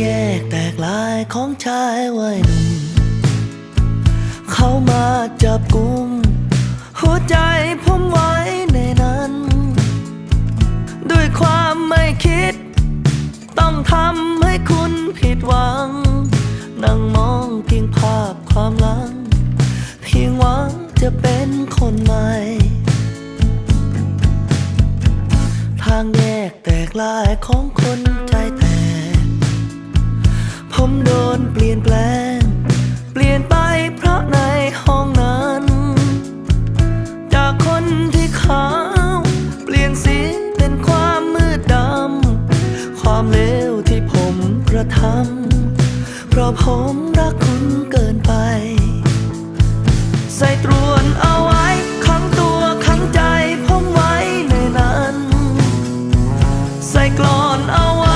แยกแตกลายของชายวัยหนุ่ม เขามาจับกุม หัวใจผมไว้ในนั้น ด้วยความไม่คิด ต้องทำให้คุณผิดหวัง นั่งมองเพียงภาพความหลัง เพียงหวังจะเป็นคนใหม่ทางแยกแตกลายของคนใจ ผมโดนเปลี่ยนแปลง เปลี่ยนไปเพราะในห้องนั้น จากคนที่ขาวเปลี่ยนสีเป็นความมืดดำ ความเลวที่ผมกระทำเพราะผมรักคุณเกินไป ใส่ตรวนเอาไว้ขังตัวขังใจผมไว้ในนั้น ใส่กลอนเอาไว้